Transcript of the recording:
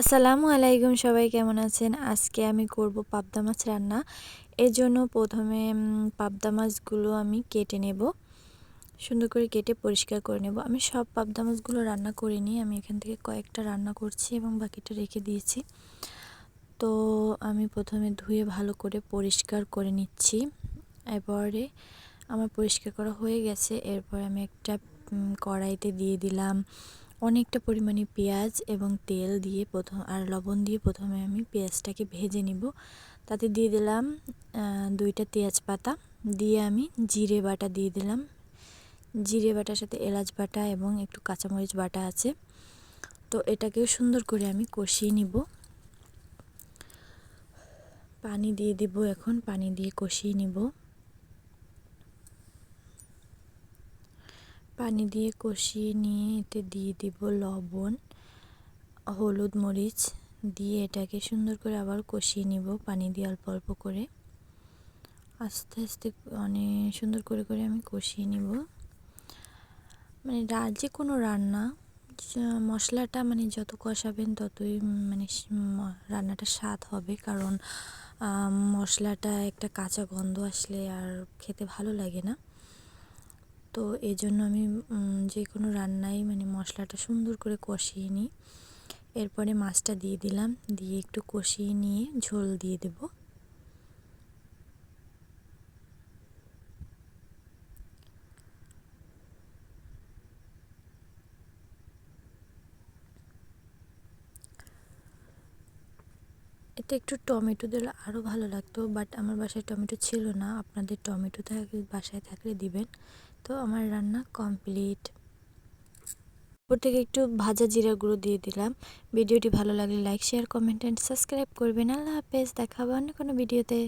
আসসালামু আলাইকুম, সবাই কেমন আছেন? আজকে আমি করব পাবদা মাছ রান্না। এর জন্য প্রথমে পাবদা মাছগুলো আমি কেটে নেব। সুন্দর করে কেটে পরিষ্কার করে নেব। আমি সব পাবদা মাছগুলো রান্না করিনি। আমি এখান থেকে কয়েকটা রান্না করছি এবং বাকিটা রেখে দিয়েছি। তো আমি প্রথমে ধুয়ে ভালো করে পরিষ্কার করে নিচ্ছি। এরপরে আমার পরিষ্কার করা হয়ে গেছে। এরপর আমি একটা কড়াইতে দিয়ে দিলাম। অনেকটা পরিমাণে পেঁয়াজ এবং তেল দিয়ে প্রথম আর লবণ দিয়ে প্রথমে আমি পেঁয়াজটাকে ভেজে নিব। তাতে দিয়ে দিলাম দুইটা তেজপাতা। দিয়ে আমি জিরে বাটা দিয়ে দিলাম। জিরে বাটার সাথে এলাচ বাটা এবং একটু কাঁচামরিচ বাটা আছে। তো এটাকেও সুন্দর করে আমি কষিয়ে নিব। পানি দিয়ে দেব এখন, পানি দিয়ে কষিয়ে নিব। পানি দিয়ে কষিয়ে নিয়ে এতে দিয়ে দিব লবণ, হলুদ মরিচ, দিয়ে এটাকে সুন্দর করে আবার কষিয়ে নিব পানি দিয়ে অল্প অল্প করে। আস্তে আস্তে অনেক সুন্দর করে করে আমি কষিয়ে নিব। মানে যে কোনো রান্না মশলাটা মানে যত কষাবেন ততই মানে রান্নাটা স্বাদ হবে। কারণ মশলাটা একটা কাঁচা গন্ধ আসলে আর খেতে ভালো লাগে না। তো এই জন্য আমি যে কোনো রান্নায় মানে মশলাটা সুন্দর করে কষিয়ে নিই। এরপরে মাছটা দিয়ে দিলাম, দিয়ে একটু কষিয়ে নিয়ে ঝোল দিয়ে দেব। এতে একটু টমেটো দিলে আরও ভালো লাগতো বাট আমার বাসায় টমেটো ছিল না। আপনাদের টমেটো থাকলে বাসায় থাকলে দিবেন। তো আমার রান্না কমপ্লিট উপর থেকে একটু ভাজা জিরা গুঁড়ো দিয়ে দিলাম। ভিডিওটি ভালো লাগলে like share comment and subscribe করবেন। আল্লাহ হাফেজ, দেখা অন্য কোনো ভিডিওতে।